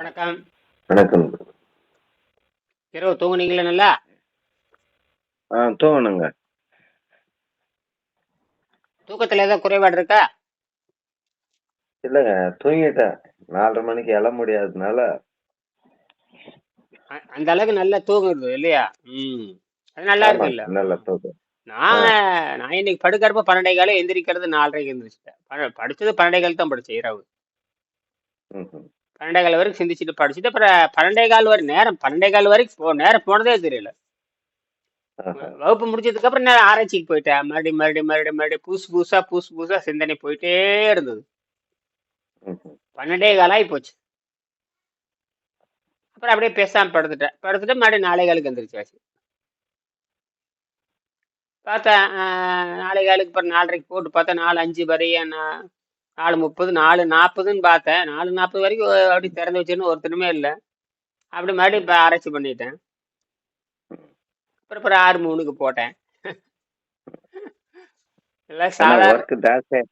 வணக்கம். வணக்கம். இரவு தூங்குனீங்களா நல்லா? ஆ தூங்கணுங்க தூக்கத்துல ஏதாவது குறைபாடு இருக்கா? இல்லைங்க தூங்கிட்டேன். நாலரை மணிக்கு எழ முடியாததுனால. அ- அந்த அளவுக்கு நல்லா தூங்குறது இல்லையா? ம். அது நல்லா ஆமாங்க இருக்குல்ல. நல்ல தூக்கம். நான் நான் இன்னைக்கு படுக்கிறப்ப பன்னெண்டே காலம் எந்திரிக்கிறது நாலரைக்கு எந்திரிச்சிட்டேன். ப- படிச்சது பன்னெண்டே கால் தான் படிச்சேன் இரவு. ம்ஹும். பன்னெண்டே கால் வரைக்கும் சிந்திச்சுட்டு படிச்சுட்டு அப்புறம் பன்னெண்டே கால் வரை நேரம் பன்னெண்டே கால் வரைக்கும் போ- நேரம் போனதே தெரியல. வகுப்பு முடிச்சதுக்கு அப்புறம் நான் ஆராய்ச்சிக்கு போயிட்டேன். மறுபடியும் மறுபடியும் மறுபடியும் மறுபடியும் புதுசு புதுசா புதுசு புதுசா சிந்தனை போயிட்டே இருந்தது. பன்னெண்டே கால் ஆகி போச்சு. அப்புறம் அப்படியே பேசாம படுத்துட்டேன். படுத்துட்டு மறுபடியும் நாளை காலுக்கு எந்திரிச்சாச்சு. பார்த்தேன் நாளை காலுக்கு அப்புறம் நாலரைக்கு போட்டு பார்த்தேன். நாலு அஞ்சு வரையும் நான் நாலு முப்பது நாலு நாற்பதுன்னு பார்த்தேன். நாலு நாற்பது வரைக்கும் அப்படி திறந்து வச்சுன்னு ஒருத்தருமே இல்லை. அப்படி மறுபடியும் இப்போ ஆராய்ச்சி பண்ணிட்டேன். அப்புறம் அப்புறம் ஆறு மூணுக்கு போட்டேன். எல்லாம் சாதாரண ஒர்க் ஜாஸ்தியா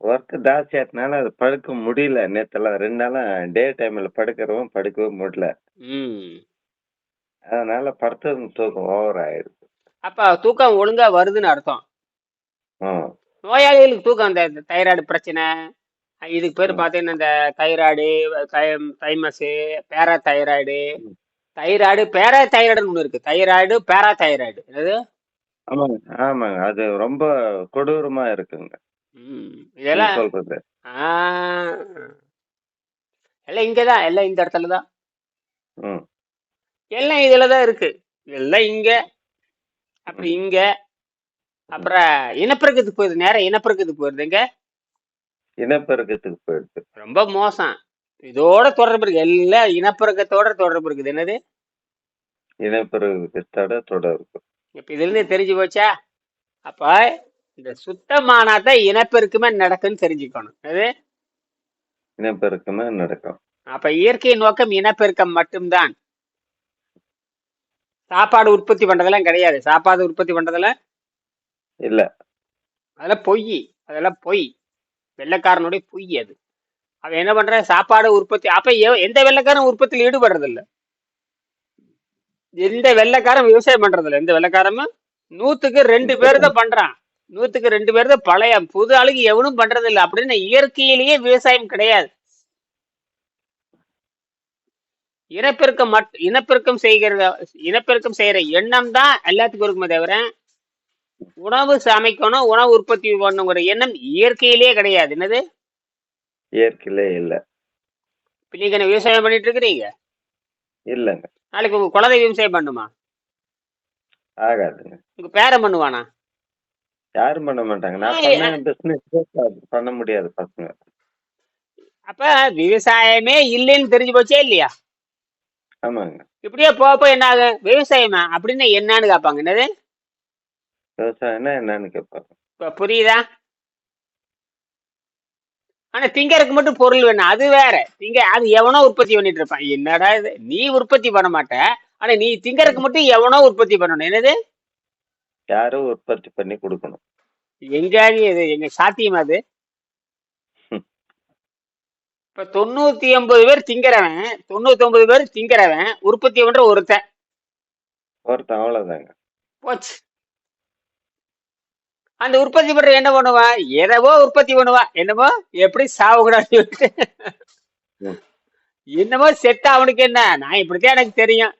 ஒர்க் ஜாஸ்தியாட்டினால அது படுக்க முடியல. நேத்தெல்லாம் ரெண்டு நாளா டே டைம்ல படுக்கிறவும் படுக்கவும் முடியல. ம். அதனால படுத்தது தூக்கம் ஓவர் ஆயிடுது. அப்போ தூக்கம் ஒழுங்கா வருதுன்னு அர்த்தம். நோயாளிகளுக்கு தூக்கம் அந்த தைராய்டு பிரச்சனை. இதுக்கு பேர். பார்த்தீங்கன்னா இந்த தைராய்டு தைமஸு பேரா தைராய்டு. தைராய்டு பேரா தைராய்டுன்னு ஒன்று இருக்கு. தைராய்டு பேரா தைராய்டு என்னது? ஆமாங்க ஆமாங்க. அது ரொம்ப கொடூரமா இருக்குங்க. இதெல்லாம் சொல்றது. எல்லாம் இங்கே தான் எல்லாம் இந்த இடத்துல தான் எல்லாம் இதில் தான் இருக்கு. எல்லாம் இங்கே. அப்புறம் ம். இங்கே. அப்புறம் இனப்பெருக்கத்துக்கு போயிருது நேரம் இனப்பெருக்கத்துக்கு போயிருதுங்க இனப்பெருக்கத்துக்கு போயிடுது. ரொம்ப மோசம். இதோட தொடர்பு இருக்கு. எல்லாம் இனப்பெருக்கத்தோட தொடர்பு இருக்குது. என்னது? இனப்பெருக்கத்தோட தொடர்பு. இப்ப இதுல இருந்து தெரிஞ்சு போச்சா? அப்ப இந்த சுத்தமானாதான் இனப்பெருக்கமே நடக்குன்னு தெரிஞ்சுக்கணும். அது இனப்பெருக்கமே நடக்கும். அப்ப இயற்கை நோக்கம் இனப்பெருக்கம் மட்டும்தான். சாப்பாடு உற்பத்தி பண்றதெல்லாம் கிடையாது. சாப்பாடு உற்பத்தி பண்றதெல்லாம் இல்ல. அதெல்லாம் பொய். அதெல்லாம் பொய். வெள்ளைக்காரனுடைய பொய் அது. அவன் என்ன பண்றான்? சாப்பாடு உற்பத்தி. அப்ப எந்த வெள்ளக்காரன் உற்பத்தியில் ஈடுபடுறது இல்ல எந்த வெள்ளக்காரன் விவசாயம் பண்றது இல்ல எந்த வெள்ளக்காரமும் நூத்துக்கு ரெண்டு பேர் தான் பண்றான். நூத்துக்கு ரெண்டு பேர் தான் பழைய புது ஆளுக்கு எவனும் பண்றது இல்ல அப்படின்னு இயற்கையிலேயே விவசாயம் கிடையாது. இனப்பெருக்கம் மட் இனப்பெருக்கம் செய்கிற இனப்பெருக்கம் செய்யற எண்ணம் தான் எல்லாத்துக்கும் இருக்குமே தவிர உணவு சமைக்கணும் உணவு உற்பத்தி பண்ணுங்கிற எண்ணம் இயற்கையிலேயே கிடையாது. என்னது? இயற்கையிலே இல்ல. இப்ப நீங்க என்ன விவசாயம் பண்ணிட்டு இருக்கிறீங்க? இல்லங்க. நாளைக்கு உங்க குழந்தை விவசாயம் பண்ணுமா? ஆகாதுங்க. உங்க பேரன் பண்ணுவானா? யாரும் பண்ண மாட்டாங்க? நான் பிசினஸ் பண்ண முடியாது பசங்க. அப்ப விவசாயமே இல்லைன்னு தெரிஞ்சு போச்சே இல்லையா? ஆமாங்க. இப்படியே போக என்ன ஆகும் விவசாயமா? அப்படின்னு என்னன்னு கேட்பாங்க. என்னது? விவசாயம்னா என்னன்னு கேட்பாங்க இப்ப புரியுதா? ஆனா திங்கறதுக்கு மட்டும் பொருள் வேணும் அது வேற. திங்க அது எவனோ உற்பத்தி பண்ணிட்டு இருப்பான். என்னடா இது? நீ உற்பத்தி பண்ண மாட்ட. ஆனா நீ திங்கறதுக்கு மட்டும் எவனோ உற்பத்தி பண்ணணும். என்னது? யாரும் உற்பத்தி பண்ணி கொடுக்கணும். எங்காடி இது? எங்க சாத்தியம் அது. இப்ப தொண்ணூத்தி ஒன்பது பேர் திங்கிறவன் தொண்ணூத்தி ஒன்பது பேர் திங்கிறவன் உற்பத்தி பண்ற ஒருத்தன். ஒருத்தன் அவ்வளவுதாங்க. போச்சு. அந்த உற்பத்தி பண்ற என்ன பண்ணுவான் எதவோ உற்பத்தி பண்ணுவான் என்னமோ? எப்படி சாவக்கூடாது. என்னமோ செத்த அவனுக்கு என்ன? நான் இப்படித்தான் எனக்கு தெரியும்.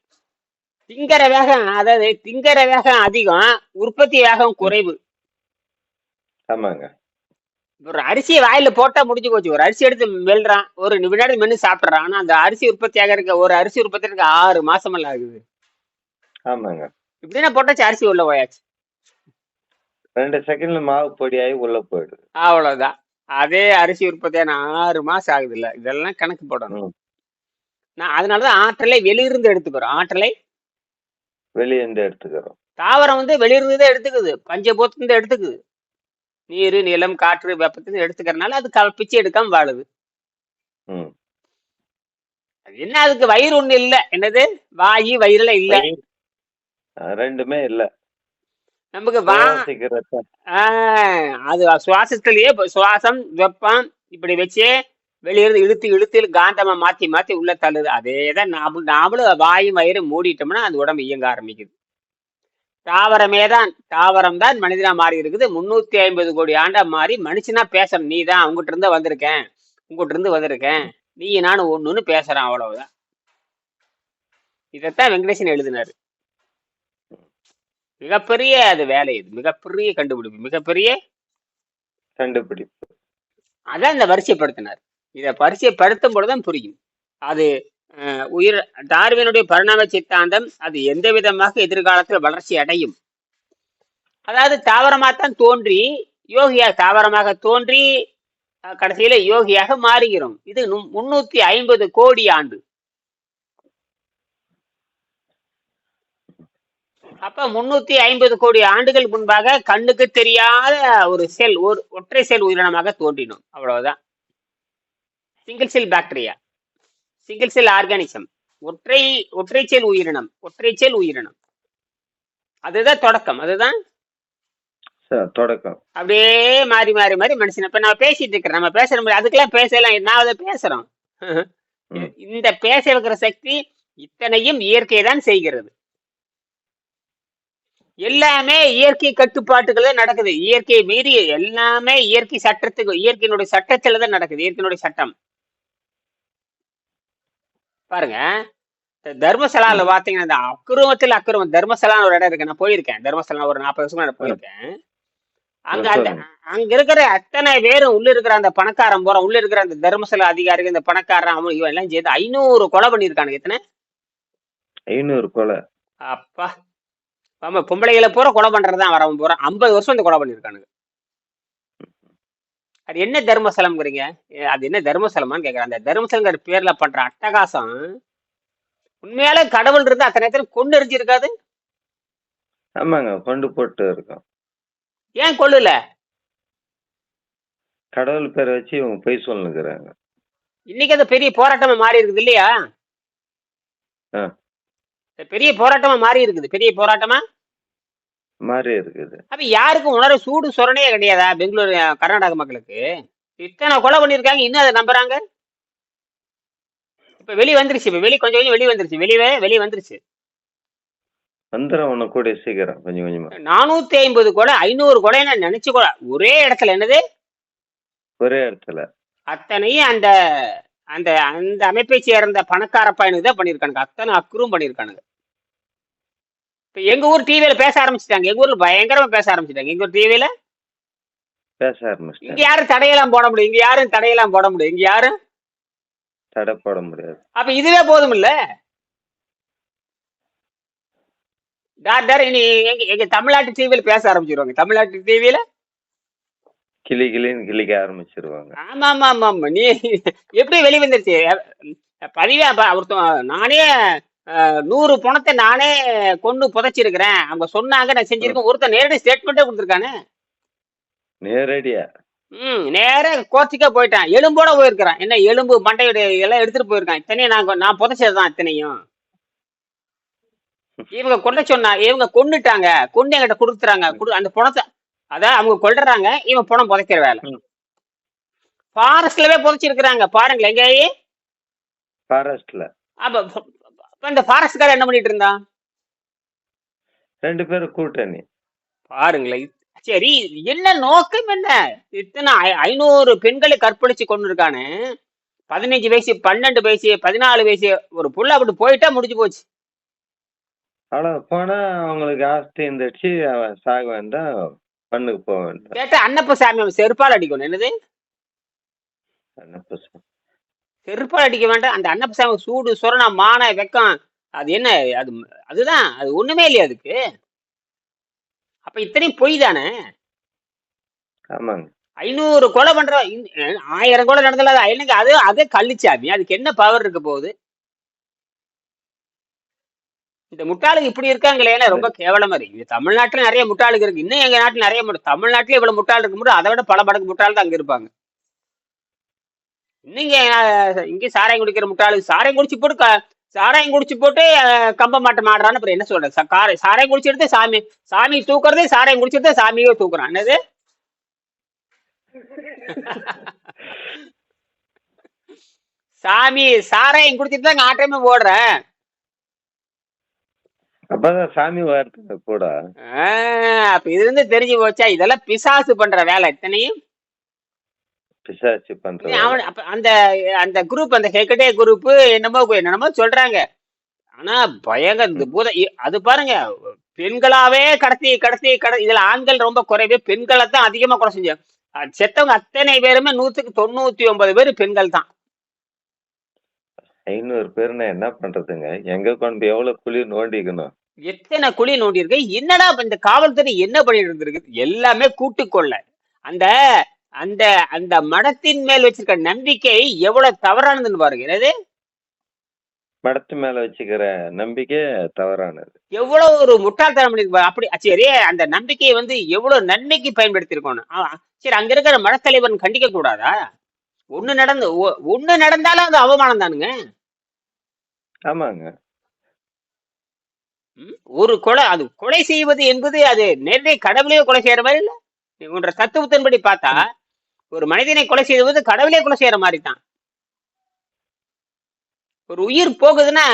திங்கற வேகம் அதாவது திங்கற வேகம் அதிகம் உற்பத்தி வேகம் குறைவு. ஆமாங்க. ஒரு அரிசியை வாயில போட்டா முடிஞ்சு போச்சு. ஒரு அரிசி எடுத்து மெல்றான். ஒரு வினாடி மென்னு சாப்பிடுறான். ஆனா அந்த அரிசி உற்பத்தி ஆகிறதுக்கு ஒரு அரிசி உற்பத்தி ஆகிறதுக்கு ஆறு மாசம் எல்லாம் ஆகுது. ஆமாங்க. இப்படின்னா போட்டாச்சு அரிசி உள்ள போயாச்சு. ரெண்டு செகண்ட்ல மாவு பொடியாகி உள்ள போயிடுது. அவ்வளவுதான். அதே அரிசி உற்பத்தியான ஆறு மாசம் ஆகுது இல்ல இதெல்லாம் கணக்கு போடணும். ம். நான் அதனாலதான் ஆற்றலை வெளியிருந்து எடுத்துக்கிறோம். ஆற்றலை வெளியே இருந்து எடுத்துக்கிறோம். தாவரம் வந்து வெளியிருந்து தான் எடுத்துக்குது. பஞ்சபூத்திலிருந்து எடுத்துக்குது. நீர் நிலம் காற்று வெப்பத்திலிருந்து எடுத்துக்கிறதுனால அது க- பிச்சை எடுக்காம வாழுது. ம். அது என்ன அதுக்கு வயிறு ஒண்ணு இல்ல. என்னது? வாயு வயிறுல இல்ல. அஹ் ரெண்டுமே இல்ல. நமக்கு வா அது சுவாசத்திலேயே சுவாசம் வெப்பம் இப்படி வச்சு வெளியிருந்து இழுத்து இழுத்து இழு- காந்தமா மாத்தி மாத்தி உள்ள தள்ளுது. அதே தான் நாம நாமளும் வாயும் வயிறு மூடிட்டோம்னா அந்த உடம்பு இயங்க ஆரம்பிக்குது. தாவரமே தான் தாவரம் தான் மனிதனா மாறி இருக்குது. முன்னூத்தி ஐம்பது கோடி ஆண்டா மாறி மனுஷனா பேசணும் நீ தான் உங்ககிட்ட இருந்து வந்திருக்கேன். உங்ககிட்ட இருந்து வந்திருக்கேன். நீ நானும் ஒண்ணுன்னு பேசுறான் அவ்வளவுதான். இதைத்தான் வெங்கடேசன் எழுதினாரு. மிகப்பெரிய அது வேலை இது. மிகப்பெரிய கண்டுபிடிப்பு. மிகப்பெரிய கண்டுபிடிப்பு. அதான் இந்த வரிசைப்படுத்தினார். இதை வரிசைப்படுத்தும் பொழுதுதான் புரியும். அது உயிர் டார்வினுடைய பரிணாம சித்தாந்தம் அது எந்த விதமாக எதிர்காலத்தில் வளர்ச்சி அடையும்? அதாவது தாவரமாத்தான் தோன்றி யோகியா தாவரமாக தோன்றி கடைசியில யோகியாக மாறுகிறோம். இது முன்னூத்தி ஐம்பது கோடி ஆண்டு. அப்ப முன்னூத்தி ஐம்பது கோடி ஆண்டுகள் முன்பாக கண்ணுக்கு தெரியாத ஒரு செல் ஒரு ஒற்றை செல் உயிரினமாக தோன்றினோம். அவ்வளவுதான். Single cell bacteria single cell organism ஒற்றை ஒற்றை செல் உயிரினம் ஒற்றை செல் உயிரினம். அதுதான் தொடக்கம். அதுதான் தொடக்கம். அப்படியே மாறி மாறி மாறி மனுஷன். இப்ப நான் பேசிட்டு இருக்கிறேன். நம்ம பேசுற மாதிரி அதுக்கெல்லாம் பேசலாம். நான் அதை பேசுறோம். இந்த பேச வைக்கிற சக்தி இத்தனையும் இயற்கை தான் செய்கிறது. எல்லாமே இயற்கை கட்டுப்பாட்டுகள் தான் நடக்குது. இயற்கை மீறி எல்லாமே இயற்கை சட்டத்துக்கு இயற்கையினுடைய சட்டத்துல தான் நடக்குது. இயற்கையினுடைய சட்டம். பாருங்க. தர்மசலால பாத்தீங்கன்னா இந்த அக்கிரமத்தில் அக்கிரமம். தர்மசலான்னு ஒரு இடம் இருக்கு. நான் போயிருக்கேன். தர்மசலா ஒரு நாற்பது வருஷமா நான் போயிருக்கேன். அங்க அந்த. அங்க இருக்கிற அத்தனை பேரும் உள்ள இருக்கிற அந்த பணக்காரன் போற உள்ள இருக்கிற அந்த தர்மசலா அதிகாரிகள் இந்த பணக்காரன் அவன் இவன் எல்லாம் சேர்த்து ஐநூறு கொலை பண்ணியிருக்கானுங்க. எத்தனை? ஐநூறு கொலை. அப்பா. ஆமா பொம்பளைகளை பூரா கொலை பண்றதுதான் வரவன் பூரா. ஐம்பது வருஷம் இந்த கொலை பண்ணியிருக்கானுங்க அது என்ன தர்மஸ்தலம்ங்கிறீங்க ஏ, அது என்ன தர்மஸ்தலமான்னு கேக்குறேன். அந்த தர்மஸ்தலங்கிற பேர்ல பண்ற அட்டகாசம் உண்மையாலே கடவுள் இருந்தா அத்தனை நேரத்துல கொண்டு எரிஞ்சிருக்காது? ஆமாங்க கொண்டு போட்டு இருக்கோம். ஏன் கொள்ளல? கடவுள் பேரை வச்சு இவங்க பொய் சொல்லுங்கிறாங்க இன்னைக்கு அது பெரிய போராட்டமா மாறி இருக்குது இல்லையா? பெரிய போராட்டமா மாறி இருக்குது. பெரிய போராட்டமா? மாறி இருக்குது. அப்ப யாருக்கும் உணர சூடு சொரணையே கிடையாதா? பெங்களூர் கர்நாடக மக்களுக்கு. இத்தனை கொலை பண்ணிருக்காங்க இன்னும் அதை நம்புறாங்க? இப்ப வெளி வந்துருச்சு இப்ப வெளி கொஞ்சம் கொஞ்சம் வெளி வந்துருச்சு. வெளியே வெளியே வந்துருச்சு. வந்துடும் கூட சீக்கிரம் கொஞ்சம் கொஞ்சமா. நானூத்தி ஐம்பது கொலை ஐநூறு கொலை நான் நினைச்சு கூட ஒரே இடத்துல என்னது? ஒரே இடத்துல. அத்தனையும் அந்த அந்த அந்த அமைப்பை சேர்ந்த பணக்கார பையனுக்கு தான் பண்ணியிருக்கானுங்க. அத்தனை அக்குறும் பண்ணியிருக்கானுங்க. இப்ப எங்க ஊர் டிவியில பேச ஆரம்பிச்சிட்டாங்க. எங்க ஊர்ல பயங்கரமா பேச ஆரம்பிச்சிட்டாங்க. எங்க ஊர் டிவியில பேச இங்க ஆரம்பிச்சிட்டாங்க யாரும் தடையெல்லாம் போட முடியும் இங்க யாரும் தடையெல்லாம் போட முடியும் இங்க யாரும்? தடை போட முடியாது. அப்ப இதுவே போதும் இல்ல டாக்டர் இனி எங்க எங்க தமிழ்நாட்டு டிவியில பேச ஆரம்பிச்சிருவாங்க. தமிழ்நாட்டு டிவியில கிளி கிளின்னு கிளிக்க ஆரம்பிச்சிருவாங்க. ஆமா ஆமா ஆமா ஆமா நீ எப்படி வெளி வந்துருச்சு? பதிவே ஒருத்தன் நானே நூறு பணத்தை நானே கொண்டு புதைச்சிருக்கிறேன். அவங்க சொன்னாங்க நான் செஞ்சிருக்கேன். ஒருத்தன் நேரடி ஸ்டேட்மெண்ட்டே கொடுத்துருக்கானே. நேரடியா? ம் நேரா கோர்ட்டுக்கே போயிட்டான். எலும்போட போயிருக்கிறான். என்ன எலும்பு மண்டையோட எல்லாம் எடுத்துட்டு போயிருக்கான். இத்தனையும் நான் நான் புதைச்சதுதான் இத்தனையும். இவங்க கொல்ல சொன்னா இவங்க கொண்டுட்டாங்க கொண்டு என்கிட்ட கொடுத்துறாங்க. குடு அந்த பணத்தை அதான் அவங்க கொல்றாங்க இவன் பணம் புதைக்கிற வேலை. ஃபாரஸ்ட்லவே புதைச்சிருக்கிறாங்க. பாருங்களேன் எங்கேயே ஃபாரஸ்ட்ல அப்ப அப்ப இந்த ஃபாரஸ்ட்கார என்ன பண்ணிட்டு இருந்தான்? ரெண்டு பேரும் கூட்டணி பாருங்களேன் சரி என்ன நோக்கம் என்ன? இத்தனை ஐநூறு பெண்களை கற்பழிச்சு கொண்டு இருக்கானு பதினஞ்சு வயசு பன்னெண்டு வயசு பதினாலு வயசு ஒரு புள்ள அப்படி போயிட்டா முடிஞ்சு போச்சு. அவ்வளவு போனா அவங்களுக்கு ஆஸ்தி இருந்துச்சு அவன் சாக வேண்டாம் பண்ணுக்கு போக வேண்டாம். கேட்டா அன்னப்ப சாமி செருப்பால் அடிக்கணும் என்னது? என்ன பசங்க செருப்பால் அடிக்க வேண்டாம். அந்த அன்னப்ப சாமி சூடு சொரணா மான வெக்கம் அது என்ன அது அதுதான் அது ஒண்ணுமே இல்லையா அதுக்கு. அப்ப இத்தனையும் பொய் தானே? ஆமாங்க. ஐநூறு கொலை பண்ற ஆயிரம் கொலை நடந்தல அது என்னங்க அது அதே கள்ளிச்சாமி அதுக்கு என்ன பவர் இருக்க போகுது? இந்த முட்டாளுங்க இப்படி இருக்காங்களே ரொம்ப கேவலமா இருக்கு. தமிழ்நாட்டுல நிறைய முட்டாளுங்க இருக்கு. இன்னும் எங்க நாட்டுல நிறைய முட்டா- தமிழ்நாட்டுல இவ்வளவு முட்டாள் இருக்கும்போது அதை விட பல மடங்கு முட்டாள் தான் அங்க இருப்பாங்க. இன்னும் இங்க சாராயம் குடிக்கிற முட்டாளு. சாராயம் குடிச்சு போட்டு சாராயம் குடிச்சு போட்டு கம்ப மாட்டம் ஆடுறான்னு அப்புறம் என்ன சொல்றது? காரை- சாராயம் குடிச்சு எடுத்து சாமி சாமி தூக்குறதே சாராயம் குடிச்சு எடுத்து சாமியோ தூக்குறான். என்னது? சாமி சாராயம் குடிச்சிட்டு தான் ஆட்டமே ஓடுறேன் அப்பதான் சாமி வார்த்தை ஆ, அப்ப இது இருந்து தெரிஞ்சு போச்சா? இதெல்லாம் பிசாசு பண்ற வேலை. இத்தனையும் பிசாச்சு பண்ற நீ அவன் அப்ப அந்த அந்த குரூப் அந்த ஹெக்கடே குரூப் என்னமோ என்னமோ சொல்றாங்க. ஆனா பயங்கர இந்த பூத இ- அது பாருங்க பெண்களாவே கடத்தி கடத்தி கட இதுல ஆண்கள் ரொம்ப குறைவே பெண்களை தான் அதிகமா கொலை செஞ்சாங்க செத்தவங்க அத்தனை பேருமே நூத்துக்கு தொண்ணூத்தி ஒன்பது பேர் பெண்கள் தான். ஐநூறு பேர்னா என்ன பண்றதுங்க? எங்க கொண்டு எவ்வளவு குழி நோண்டிக்கணும்? எத்தனை குழி நோண்டி இருக்கு என்னடா இந்த காவல்துறை என்ன பண்ணிட்டு இருந்திருக்கு? எல்லாமே கூட்டுக்கொள்ள அந்த அந்த அந்த மடத்தின் மேல் வச்சிருக்க நம்பிக்கை எவ்வளவு தவறானதுன்னு பாருங்க. என்னது? மடத்து மேல வச்சுக்கிற நம்பிக்கை தவறானது. எவ்வளவு ஒரு முட்டாள்தனம். அப்படி சரி அந்த நம்பிக்கையை வந்து எவ்வளவு நன்மைக்கு பயன்படுத்தி இருக்கணும் சரி அங்க இருக்கிற மடத்தலைவன் கண்டிக்க கூடாதா? ஒண்ணு நடந்து ஒண்ணு நடந்தாலும் அது அவமானம் தானுங்க. ஆமாங்க? ஒரு கொலை அது கொலை செய்வது என்பது அது நேரடியாக கடவுளையே கொலை செய்யற மாதிரி இல்ல? உன்ற தத்துவத்தின்படி பார்த்தா ஒரு மனிதனை கொலை செய்வது கடவுளே கொலை செய்யற மாதிரி தான் ஒரு உயிர் போகுதுன்னா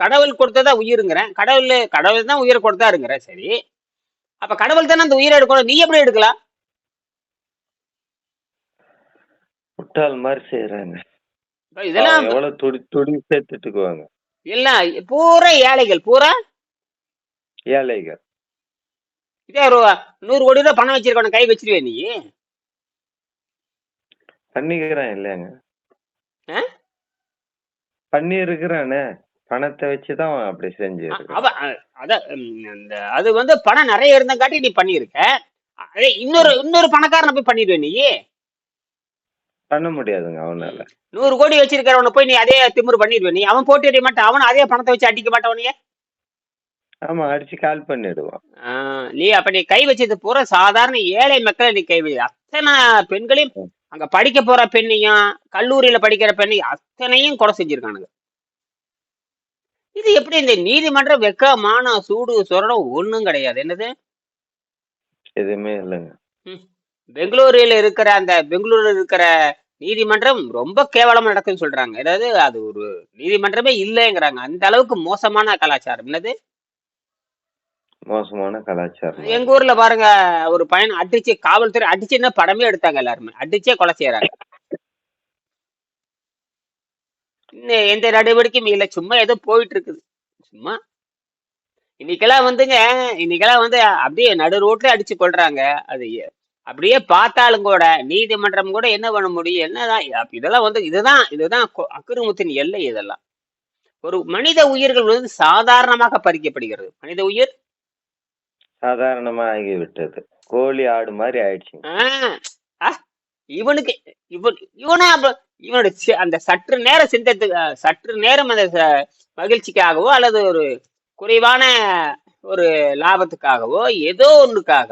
கடவுள் கொடுத்ததா உயிருங்கிறேன் கடவுள் கடவுள் தான் உயிர் கொடுத்தாருங்கிற சரி. அப்ப கடவுள் தானே அந்த உயிரை எடுக்கணும் நீ எப்படி எடுக்கலாம்? முட்டாள் மாதிரி செய்யறாங்க இதெல்லாம் எவ்வளவு துடி துடி சேர்த்துட்டுக்குவாங்க. எல்லாம் பூரா ஏழைகள் பூரா? ஏழைகள். இதே நூறு கோடி ரூபாய் பணம் வச்சிருக்கவன கை வச்சிருவே நீ. பண்ணிக்கிறான் இல்லையாங்க ஆ? பண்ணி இருக்கிறானே பணத்தை வச்சுதான் அப்படி செஞ்சு அத வந்து பணம் நிறைய இருந்தங்காட்டி நீ பண்ணியிருக்க. அதே இன்னொரு இன்னொரு பணக்காரனை போய் பண்ணிடுவே நீ. பண்ண முடியாதுங்க அவனால. நூறு கோடி வச்சிருக்கிறவனை போய் நீ அதே திமிரு பண்ணிடுவே. நீ அவன் போட்டு எறிய மாட்டான். அவன் அதே பணத்தை வச்சு அடிக்க மாட்டவனையே ஆமா அடிச்சு கால் பண்ணிடுவான். நீ அப்ப நீ கை வச்சது பூரா சாதாரண ஏழை மக்களை நீ கை அத்தனை பெண்களையும் அங்க படிக்க போற பெண்ணையும் கல்லூரியில படிக்கிற பெண்ணையும் அத்தனையும் கொலை செஞ்சிருக்கானுங்க. இது எப்படி இந்த நீதிமன்றம் வெக்க மானம் சூடு சொரணம் ஒண்ணும் கிடையாது. என்னது? எதுவுமே இல்லைங்க. பெங்களூரில் இருக்கிற அந்த பெங்களூரில் இருக்கிற நீதிமன்றம் ரொம்ப கேவலமா நடக்குதுன்னு சொல்றாங்க. அதாவது அது ஒரு நீதிமன்றமே இல்லைங்கிறாங்க. அந்த அளவுக்கு மோசமான கலாச்சாரம். என்னது? மோசமான கலாச்சாரம்? எங்க ஊர்ல பாருங்க ஒரு பையன் அடிச்சு காவல்துறை அடிச்சு என்ன படமே எடுத்தாங்க எல்லாருமே. அடிச்சே கொலை செய்யறாங்க. எந்த நடவடிக்கையும் இல்ல. சும்மா ஏதோ போயிட்டு இருக்குது சும்மா. இன்னைக்கெல்லாம் வந்துங்க இன்னைக்கெல்லாம் வந்து அப்படியே நடு ரோட்ல அடிச்சு கொள்றாங்க அது அப்படியே பார்த்தாலும் கூட நீதிமன்றம் கூட என்ன பண்ண முடியும்? என்னதான் இதெல்லாம் வந்து இதுதான் இதுதான் கொ- அக்கிரமத்தின் எல்லை இதெல்லாம். ஒரு மனித உயிர்கள் வந்து சாதாரணமாக பறிக்கப்படுகிறது. மனித உயிர் சாதாரணமா ஆகிவிட்டது கோழி ஆடு மாதிரி ஆயிடுச்சுங்க ஆஹ் ஆ, இவனுக்கு இவன் இவனா இவனோட அந்த சற்று நேர சிந்தத்துக்கு சற்று நேரம் அந்த மகிழ்ச்சிக்காகவோ அல்லது ஒரு குறைவான ஒரு லாபத்துக்காகவோ ஏதோ ஒண்ணுக்காக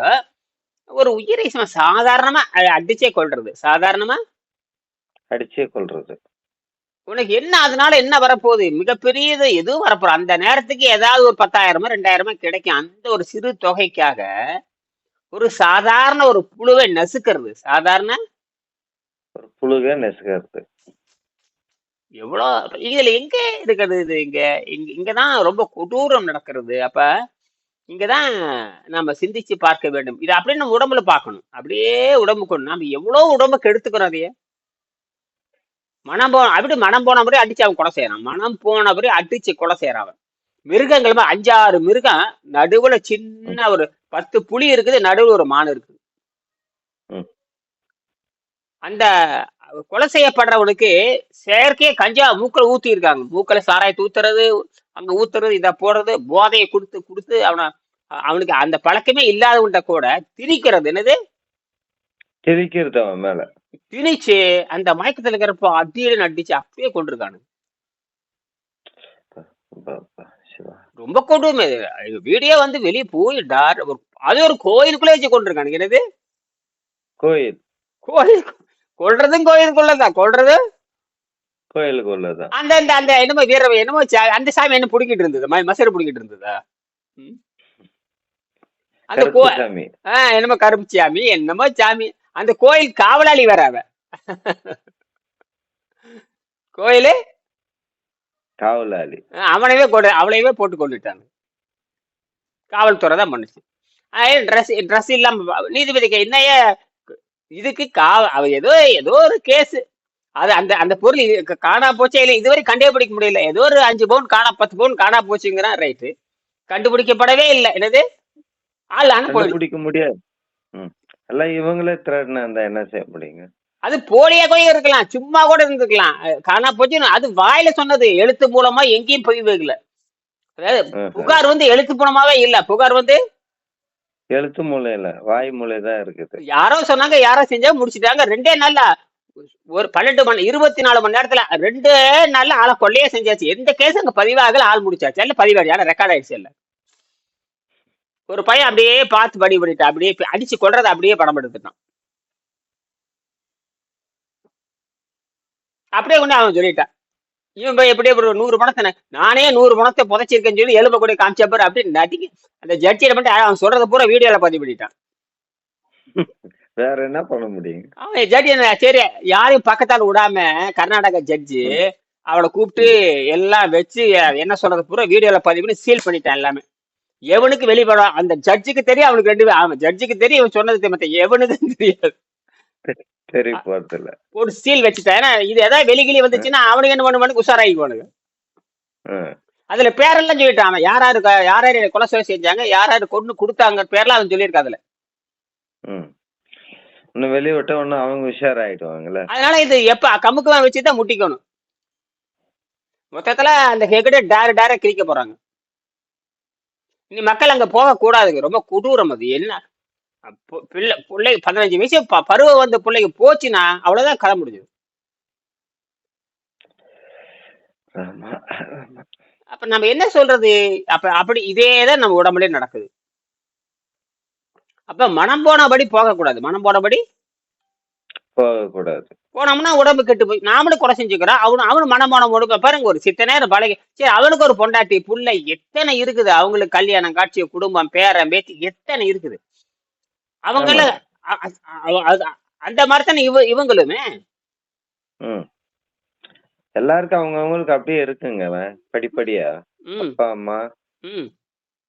ஒரு உயிரை சாதாரணமா அடிச்சே கொள்றது சாதாரணமா? அடிச்சே கொள்றது உனக்கு என்ன அதனால என்ன வரப்போகுது? மிகப்பெரியது எதுவும் வரப்போகுது அந்த நேரத்துக்கு ஏதாவது ஒரு பத்தாயிரமோ ரெண்டாயிரமோ கிடைக்கும். அந்த ஒரு சிறு தொகைக்காக ஒரு சாதாரண ஒரு புழுவை நசுக்கிறது. சாதாரண? ஒரு புழுக நெசுக்கிறது. எவ்வளோ? இதுல எங்க இருக்கிறது இது? இங்க இங்க இங்கதான் ரொம்ப கொடூரம் நடக்கிறது. அப்ப இங்கதான் நம்ம சிந்திச்சு பார்க்க வேண்டும். இது அப்படியே நம்ம உடம்புல பார்க்கணும். அப்படியே உடம்பு கொண்டு நம்ம எவ்வளவு உடம்ப கெடுத்துக்கிறோம் அதைய. மனம் போன அப்படி மனம் போனபடி அடிச்சு அவன் கொலை செய்யறான். மனம் போனபடி அடிச்சு கொலை செய்யறான் அவன். மிருகங்கள் அஞ்சாறு மிருகம் நடுவுல சின்ன ஒரு பத்து புலி இருக்குது நடுவுல ஒரு மான் இருக்குது. அந்த கொலை செய்யப்படுறவனுக்கு செயற்கையே கஞ்சா மூக்கில் ஊத்தி இருக்காங்க. மூக்கில சாராயத்தை ஊத்துறது அங்க ஊத்துறது இதை போடுறது போதையை கொடுத்து கொடுத்து அவனை அவனுக்கு அந்த பழக்கமே இல்லாதவன்கிட்ட கூட திணிக்கிறது. என்னது? திரிக்கிறது அவன் மேல. திணிச்சு அந்த மயக்கத்துல இருக்கிறப்போ அடியில அடிச்சு அப்படியே கொண்டிருக்கானு அப்பா, அப்பா, சிவா. ரொம்ப கொடுமை வீடியோ வந்து வெளியே போய் டார் அது ஒரு கோயிலுக்குள்ளே வச்சு கொண்டிருக்கானுங்க என்னது? கோயில். கோயில். கொள்றதும் கோயிலுக்குள்ளதான் கொள்றது கோயிலுக்கு உள்ளதான் அந்த அந்த அந்த என்னமோ வீர என்னமோ அந்த சாமி என்ன புடிக்கிட்டு இருந்தது? மசரு புடிக்கிட்டு இருந்ததா? அந்த கோ என்னமோ கருப்பு சாமி என்னமோ சாமி. அந்த கோயில் காவலாளி வேற அவ. கோயிலு? காவலாளி. அவனைவே கொண்டு அவளையவே போட்டு கொண்டுட்டாங்க. காவல்துறை தான் பண்ணுச்சு. ட்ரெஸ் ட்ரெஸ் இல்லாம நீதிபதிக்கு என்னைய இதுக்கு கா அவ ஏதோ ஏதோ ஒரு கேஸ் அது அந்த அந்த பொருள் காணா போச்சே இல்லை இதுவரை கண்டுபிடிக்க முடியல. ஏதோ ஒரு அஞ்சு பவுன் காணா பத்து பவுன் காணா போச்சுங்கிறான் ரைட்டு கண்டுபிடிக்கப்படவே இல்லை. என்னது? ஆள் அனுப்பி கண்டுபிடிக்க முடியாது. எல்லாம் இவங்களே திருடினா இருந்தா என்ன செய்ய முடியுங்க? அது போலியா கூட இருக்கலாம் சும்மா கூட இருந்துக்கலாம். காணா போச்சு அது வாயில சொன்னது எழுத்து மூலமா எங்கேயும் பதிவு வைக்கல. அதாவது. புகார் வந்து எழுத்து மூலமாவே இல்ல. புகார் வந்து எழுத்து மூலை இல்ல வாய் மூலை தான் இருக்குது. யாரோ சொன்னாங்க யாரோ செஞ்சா முடிச்சிட்டாங்க. ரெண்டே நாள்ல ஒரு பன்னெண்டு மணி இருபத்தி நாலு மணி நேரத்துல ரெண்டு நாள்ல ஆளை கொள்ளையே செஞ்சாச்சு. எந்த கேஸ் அங்க பதிவாகல ஆள் முடிச்சாச்சு. எல்லாம் பதிவாடி ஆனா ரெக்கார்ட் ஆயிடுச்சு இல்ல. ஒரு பையன் அப்படியே பார்த்து படி பண்ணிட்டான். அப்படியே அடிச்சு கொள்றத அப்படியே படம் எடுத்துட்டான். அப்படியே கொண்டு அவன் சொல்லிட்டான். இவன் போய் எப்படியே ஒரு நூறு பணத்தை நான்- நூறு பணத்தை புதைச்சிருக்கேன்னு சொல்லி எலும்ப கூட காமிச்ச பாரு அப்படின்னு நடிக்க அந்த ஜட்ஜியில மட்டும் அவன் சொல்றத பூரா வீடியோல பதிவு பண்ணிட்டான். வேற என்ன பண்ண முடியுங்க அவன் ஜட்ஜி சரி யாரையும் பக்கத்தால விடாம கர்நாடகா ஜட்ஜி அவளை கூப்பிட்டு எல்லாம் வச்சு என்ன சொல்றது பூரா வீடியோல பதிவு பண்ணி சீல் பண்ணிட்டான் எல்லாமே. எவனுக்கு வெளிப்படும் அந்த ஜட்ஜுக்கு தெரியும் அவனுக்கு ரெண்டு அவன் ஜட்ஜுக்கு தெரியும் இவன் சொன்னது மத்த எவனுக்கு தெரியாது. ஒரு சீல் வச்சுட்டான் ஏன்னா இது ஏதாவது வெளிகிளி வந்துச்சுன்னா அவனுக்கு என்ன பண்ணுவானு உஷாராயிக்குவானுங்க. அதுல பேரெல்லாம் சொல்லிட்டான். அவன் யார் யாரு யார் யாரு கொலை சொல்லி செஞ்சாங்க யார் யாரு கொண்டு கொடுத்தாங்க பேர்லாம் அவன் சொல்லியிருக்கான் அதுல. இன்னும் வெளியே விட்டா ஒன்னும் அவங்க உஷாராயிடுவாங்கல்ல. அதனால இது எப்ப கமுக்குலாம் வச்சு தான் முட்டிக்கணும். மொத்தத்துல அந்த ஹெகடே டேர டேர கிழிக்க போறாங்க. மக்கள் அங்க போக கூடாதுங்க ரொம்ப கொடூரம் அது. என்ன? பிள்ளை பிள்ளை பதினஞ்சு வயசு பருவம் வந்த பிள்ளைக்கு போச்சுன்னா அவ்வளவுதான் கதை முடிஞ்சது. அப்ப நம்ம என்ன சொல்றது? அப்ப அப்படி இதே தான் நம்ம உடம்புலயே நடக்குது. அப்ப மனம் போனபடி போகக்கூடாது. மனம் போனபடி போகக்கூடாது. போனோம்னா உடம்பு கெட்டு போய் நாமளும் குறை செஞ்சுக்கிறோம். அவனு அவனு மனமான உடம்பு பாருங்க ஒரு சித்த நேரம் பழகி சரி அவனுக்கு ஒரு பொண்டாட்டி புள்ள எத்தனை இருக்குது? அவங்களுக்கு கல்யாணம் காட்சி குடும்பம் பேரன் பேத்தி எத்தனை இருக்குது? அவங்கள அந்த மாதிரி தானே இவ இவங்களுமே? எல்லாருக்கும் அவங்க அவங்களுக்கு அப்படியே இருக்குங்க படிப்படியா. அப்பா அம்மா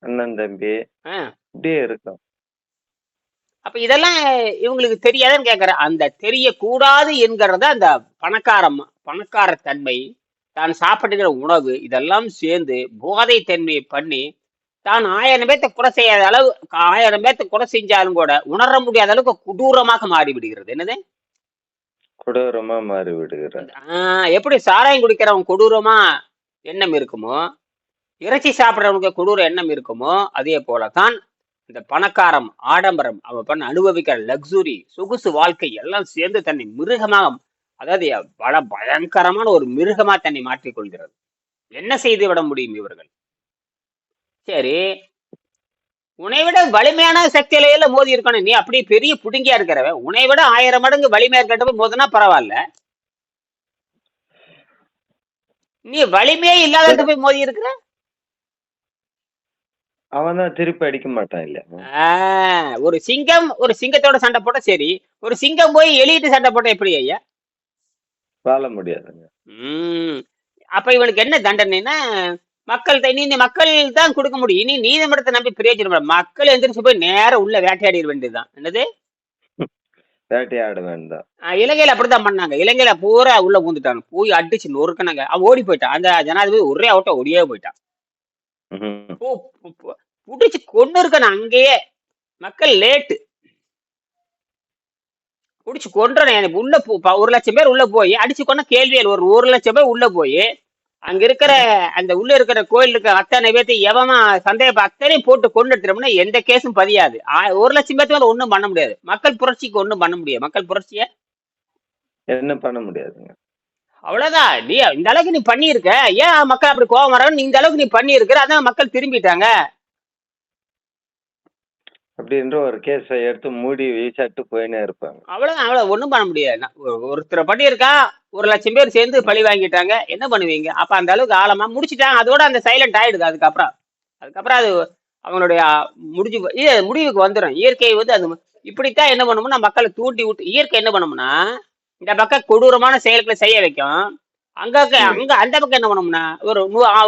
அண்ணன் தம்பி. அப்படியே இருக்கும். அப்ப இதெல்லாம் இவங்களுக்கு தெரியாதுன்னு கேக்குறேன். அந்த தெரியக்கூடாது என்கிறத அந்த பணக்காரம் பணக்கார தன்மை தான் சாப்பிட்டுக்கிற உணவு இதெல்லாம் சேர்ந்து போதை தன்மையை பண்ணி தான் ஆயிரம் பேர்த்த குறை செய்யாத அளவு ஆயிரம் பேர்த்த குறை செஞ்சாலும் கூட உணர முடியாத அளவுக்கு கொடூரமாக மாறி விடுகிறது என்னது? கொடூரமா மாறி விடுகிறார் ஆஹ் எப்படி சாராயம் குடிக்கிறவன் கொடூரமா எண்ணம் இருக்குமோ இறைச்சி சாப்பிட்றவனுக்கு கொடூர எண்ணம் இருக்குமோ அதே போலதான் இந்த பணக்காரம் ஆடம்பரம் அவன் பண்ண அனுபவிக்கிற லக்ஸுரி சொகுசு வாழ்க்கை எல்லாம் சேர்ந்து தன்னை மிருகமாக அதாவது பல பயங்கரமான ஒரு மிருகமா தன்னை மாற்றிக் கொள்கிறது. என்ன செய்து விட முடியும் இவர்கள்? சரி உன்னை விட வலிமையான சக்தியில மோதி இருக்கணும். நீ அப்படியே பெரிய புடுங்கியா இருக்கிறவன் உன்னை விட ஆயிரம் மடங்கு வலிமையா இருக்கட்டும் மோதுனா பரவாயில்ல. நீ வலிமையே இல்லாத போய் மோதி இருக்கிற? அவன் தான் திருப்பி அடிக்க மாட்டான் இல்ல. ஒரு சிங்கம் ஒரு சிங்கத்தோட சண்டை போட்டா சரி. ஒரு சிங்கம் போய் எலிட்டு சண்டை போட்டா எப்படி ஐயா? வாழ முடியாதுங்க. உம் அப்ப இவனுக்கு என்ன தண்டனைன்னா மக்கள் நீ மக்கள் தான் கொடுக்க முடியும். இனி நீதிமன்றத்தை நம்பி பிரயோஜனம். மக்கள் எந்திரிச்சு போய் நேரா உள்ள வேட்டையாடிட வேண்டியதுதான். என்னது? வேட்டையாட வேண்டாம். இலங்கையில அப்படித்தான் பண்ணாங்க. இலங்கையில பூரா உள்ள பூந்துட்டாங்க. போய் அடிச்சு நொறுக்குனாங்க. அவன் ஓடி போயிட்டான். அந்த ஜனாதிபதி ஒரே ஆவட்டம் ஓடியே போயிட்டான். புடிச்சு கொண்டு இருக்கணும் அங்கேயே. மக்கள் லேட்டு புடிச்சு கொண்டுறேன் எனக்கு உள்ள போ ஒரு லட்சம் பேர் உள்ள போய் அடிச்சு கொண்ட கேள்வியில் ஒரு ஒரு லட்சம் பேர் உள்ள போய் அங்க இருக்கிற அந்த உள்ள இருக்கிற கோயிலுக்கு அத்தனை பேர்த்து எவமா சந்தேக அத்தனையும் போட்டு கொண்டு எடுத்துட்டோம்னா எந்த கேஸும் பதியாது. ஒரு லட்சம் பேர்த்து மேல ஒண்ணும் பண்ண முடியாது. மக்கள் புரட்சிக்கு ஒண்ணும் பண்ண முடியாது. மக்கள் புரட்சிய? என்ன பண்ண முடியாதுங்க. அவ்வளவுதான். நீ இந்த அளவுக்கு நீ பண்ணியிருக்க. ஏன் மக்கள் அப்படி கோவம் நீ இந்த அளவுக்கு நீ பண்ணியிருக்கிற? அதான் மக்கள் திரும்பிட்டாங்க. அப்படின்ற ஒரு கேஸை எடுத்து மூடி வீசாட்டு போயினே இருப்பாங்க. அவ்வளவுதான் அவ்வளவு ஒண்ணும் பண்ண முடியாது. ஒருத்தரை பண்ணியிருக்கா ஒரு லட்சம் பேர் சேர்ந்து பழி வாங்கிட்டாங்க என்ன பண்ணுவீங்க? அப்ப அந்த அளவுக்கு ஆழமா முடிச்சிட்டாங்க அதோட அந்த சைலண்ட் ஆயிடுது அதுக்கப்புறம். அதுக்கப்புறம் அது அவங்களுடைய முடிஞ்சு இது முடிவுக்கு வந்துடும் இயற்கை வந்து அது இப்படித்தான் என்ன பண்ணும்னா மக்களை தூண்டி விட்டு இயற்கை என்ன பண்ணும்னா இந்த பக்கம் கொடூரமான செயல்களை செய்ய வைக்கும். அங்க அங்க அந்த பக்கம் என்ன பண்ணும்னா ஒரு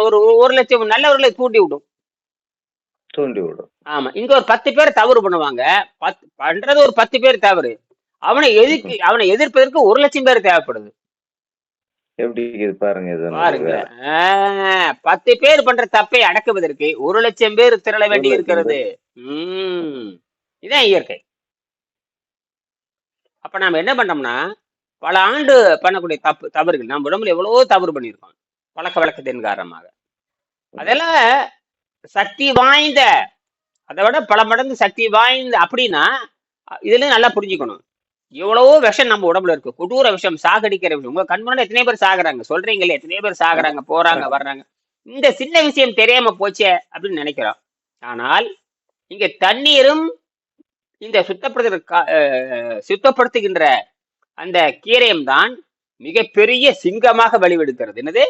ஒரு ஒரு லட்சம் நல்லவர்களை தூண்டி விடும். தூண்டி விடும். ஆமா இங்க ஒரு பத்து பேர் தவறு பண்ணுவாங்க. பத்து பண்றது ஒரு பத்து பேர் தவறு. அவனை எதிர்க்கு அவனை எதிர்ப்பதற்கு ஒரு லட்சம் பேர் தேவைப்படுது. எப்படி இது பாருங்க இது பாருங்க. பத்து பேர் பண்ற தப்பை அடக்குவதற்கு ஒரு லட்சம் பேர் திரள வேண்டி இருக்கிறது. உம் இதான் இயற்கை. அப்ப நாம என்ன பண்ணோம்னா பல ஆண்டு பண்ணக்கூடிய தப்பு தவறுகள். நம்ம உடம்புல எவ்வளவோ தவறு பண்ணியிருக்கோம். பழக்க வழக்கத்தின் காரணமாக. அதெல்லாம் சக்தி வாய்ந்த அதை விட பல மடங்கு சக்தி வாய்ந்த அப்படின்னா இதுல நல்லா புரிஞ்சுக்கணும். எவ்வளவோ விஷம் நம்ம உடம்புல இருக்கு. கொடூர விஷம் சாகடிக்கிற விஷம். உங்க கண் முன்னாடி எத்தனை பேர் சாகுறாங்க. சொல்றீங்களே எத்தனை பேர் சாகுறாங்க போறாங்க வர்றாங்க. இந்த சின்ன விஷயம் தெரியாம போச்சே அப்படின்னு நினைக்கிறோம். ஆனால் இங்க தண்ணீரும் இந்த சுத்தப்படுத்துகிற சுத்தப்படுத்துகின்ற அந்த கீரையும் தான் மிகப்பெரிய சிங்கமாக வழிவெடுக்கிறது என்னது?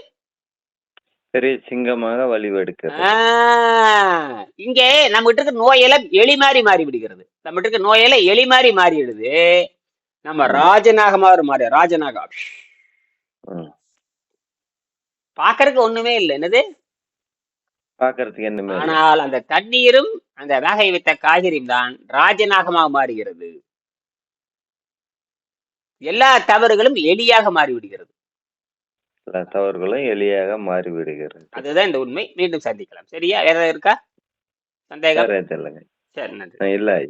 பெரிய சிங்கமாக வழிவெடுக்கிறது. இங்கே நம்ம இருக்க நோயெல்லாம் எலி மாதிரி மாறி விடுகிறது. நம்ம இருக்க நோயெல்லாம் எலி மாதிரி மாறிடுது நம்ம ராஜநாகமாக மாறி ராஜநாகா ம். பாக்குறதுக்கு ஒண்ணுமே இல்லை. என்னது? பாக்குறதுக்கு என்னமே. ஆனால் அந்த தண்ணீரும் அந்த வேக வைத்த காய்கறியும் தான் ராஜநாகமாக மாறுகிறது. எல்லா தவறுகளும் எலியாக மாறி விடுகிறது. எல்லா தவறுகளும் எளியாக மாறி விடுகிறது அதுதான் இந்த உண்மை. மீண்டும் சந்திக்கலாம். சரியா? வேற இருக்கா? சந்தேகம்? இல்ல.